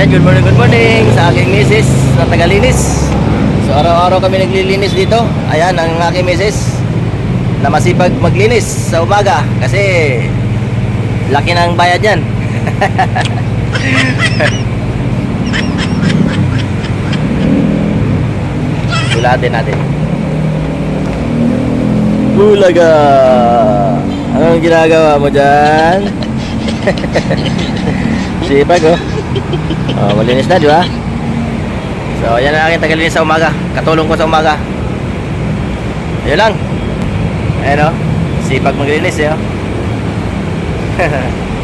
Ayan, good morning, good morning sa aking misis na tagalinis. So araw-araw kami naglilinis dito. Ayan, ang aking misis na masipag maglinis sa umaga kasi laki ng bayad yan. Bulatin natin. Bulaga! Anong ginagawa mo dyan? Sipag oh. Oh, malinis na, di ba? So, yan ang aking tagalinis sa umaga. Katulong ko sa umaga. Yun lang. Ayan oh. Sipag maglinis eh oh.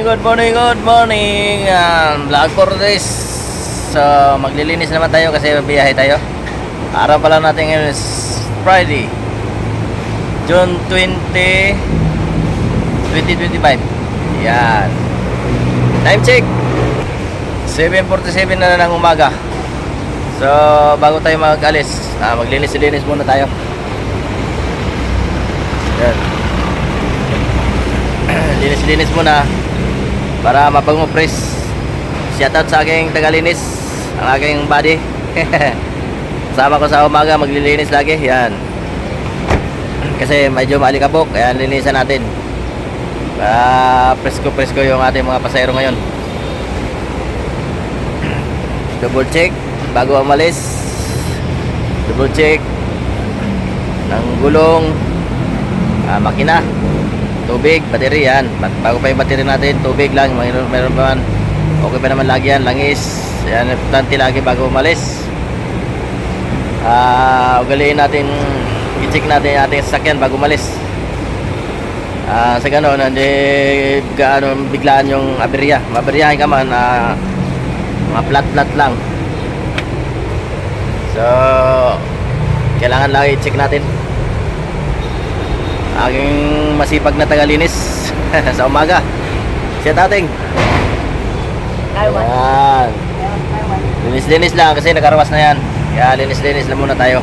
Good morning, good morning. Um, vlog for this. So, maglilinis naman tayo kasi biyahe tayo. Araw pala natin ngayon is Friday. June 20 2025. Yan. Time check. 7.47 na ng umaga. So, bago tayo mag-alis, ah, maglinis-linis muna tayo. Yan. Linis-linis muna para mapango press. Shoutout sa aking tagalinis ang aking body sama ko sa umaga maglilinis lagi yan. Kasi medyo maalikabok kaya linisan natin. Para presko presko yung ating mga pasayro ngayon. Double check bago umalis. Double check. Ng gulong. Ah, makina tubig, battery yan. Bago pa yung battery natin, tubig lang. Mayroon, mayroon pa man. Okay pa naman lagi yan, langis. Yan, importante lagi bago umalis. Ah, ugaliin natin i-check natin yung ating sasakyan bago umalis. Ah, sa gano'n, hindi gaano biglaan yung aberya. Maberyahin ka man ah, mga flat flat lang. So kailangan lagi i-check natin. Aking masipag na tagalinis sa umaga. Siya tating. Yan linis-linis lang kasi nakarawas na yan. Kaya linis-linis lang muna tayo.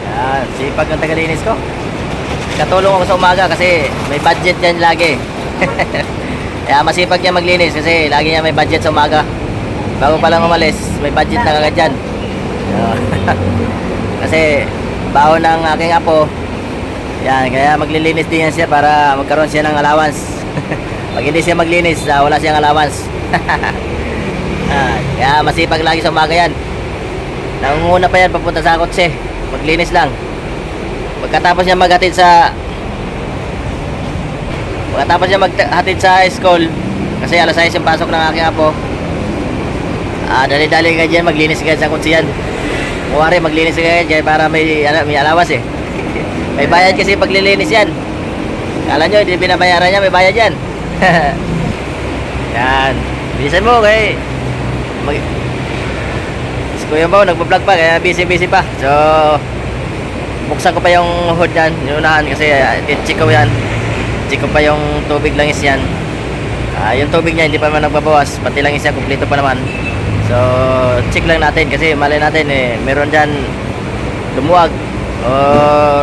Yan sipag ng tagalinis ko. Katulong ako sa umaga kasi may budget yan lagi. Kaya masipag niya maglinis kasi lagi niya may budget sa umaga. Bago pa lang umalis may budget na kagad yan. Yan. kasi baon ng aking apo yan, kaya maglilinis din yan siya para magkaroon siya ng allowance. Pag hindi siya maglinis, ah, wala siyang allowance. ah, kaya masipag lagi sa umaga yan. Nangunguna pa yan papunta sa kotse. Maglinis lang. Pagkatapos niya maghatid sa Pagkatapos niya maghatid sa school kasi alas 6 yung pasok ng aking apo. Ah, dali-dali ka dyan, maglinis ka sa kotse yan. Kuwari, maglinis ka dyan para may, may alawas eh. May bayad kasi paglilinis yan. Kala nyo, hindi binabayaran niya, may bayad yan. yan. Bilisan mo, kay... Mag... Si Kuya Bao, nagpa-vlog pa, kaya busy-busy pa. So, buksan ko pa yung hood yan, yung unahan, kasi uh, check ko yan. Check ko pa yung tubig langis yan. Ah, yung tubig niya, hindi pa naman nagbabawas. Pati langis yan, kumpleto pa naman. So, check lang natin, kasi malay natin, eh, meron dyan lumuwag or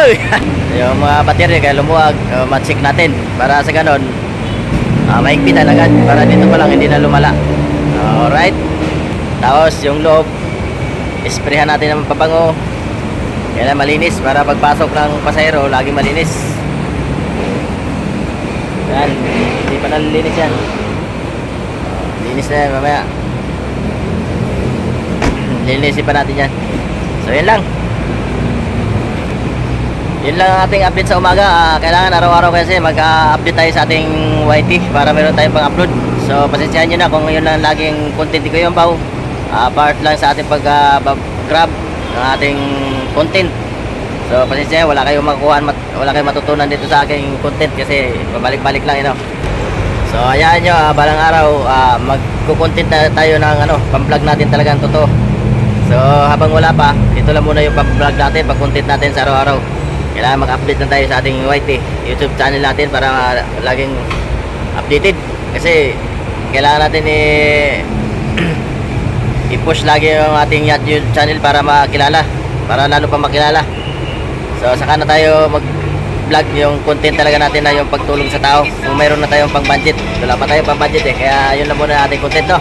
Ay! yung mga battery kaya lumuwag, uh, ma-check natin para sa ganon uh, maigpitan agad para dito pa lang hindi na lumala. Alright. Tapos yung loob, isprehan natin ng pabango. Kaya malinis para pagpasok ng pasahero, lagi malinis. Yan, hindi pa nalilinis yan. Linis na yan mamaya. Linisin pa natin yan. So yan lang. Yun lang ang ating update sa umaga. Ah, kailangan araw-araw kasi mag-update tayo sa ating YT para meron tayong pang-upload. So, pasensyahan nyo na kung yun lang laging content ko yung baw. Ah, part lang sa ating pag-grab ng ating content. So, pasensya wala kayong makukuha, mat, wala kayong matutunan dito sa aking content kasi pabalik-balik lang, you know. So ayan nyo, ah, balang araw ah, magkukontent na tayo ng ano, pang-vlog natin talagang totoo. So habang wala pa, ito lang muna yung pang-vlog natin, pag-content natin sa araw-araw. Kailangan mag-update na tayo sa ating YT YouTube channel natin para laging updated. Kasi kailangan natin eh, i-push lagi yung ating YouTube channel para makilala. Para lalo pa makilala. So saka na tayo mag vlog yung content talaga natin na yung pagtulong sa tao. Kung mayroon na tayong pang budget. Wala pa tayong pang budget eh. Kaya yun lang muna ating content no.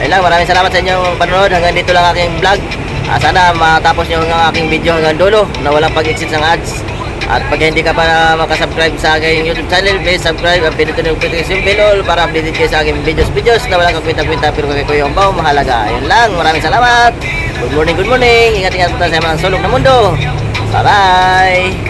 Ayun lang, maraming salamat sa inyong panonood. Hanggang dito lang aking vlog. Ah, sana matapos nyo ang aking video hanggang dulo na walang pag-exit ng ads. At pag hindi ka pa na makasubscribe sa aking YouTube channel, please subscribe at pinutin yung notification bell para updated kayo sa aking videos videos na walang kakwenta-kwenta pero kay Kuya Umbaw, mahalaga. Ayun lang, maraming salamat. Good morning, good morning. Ingat-ingat sa mga sulok na mundo. Bye-bye.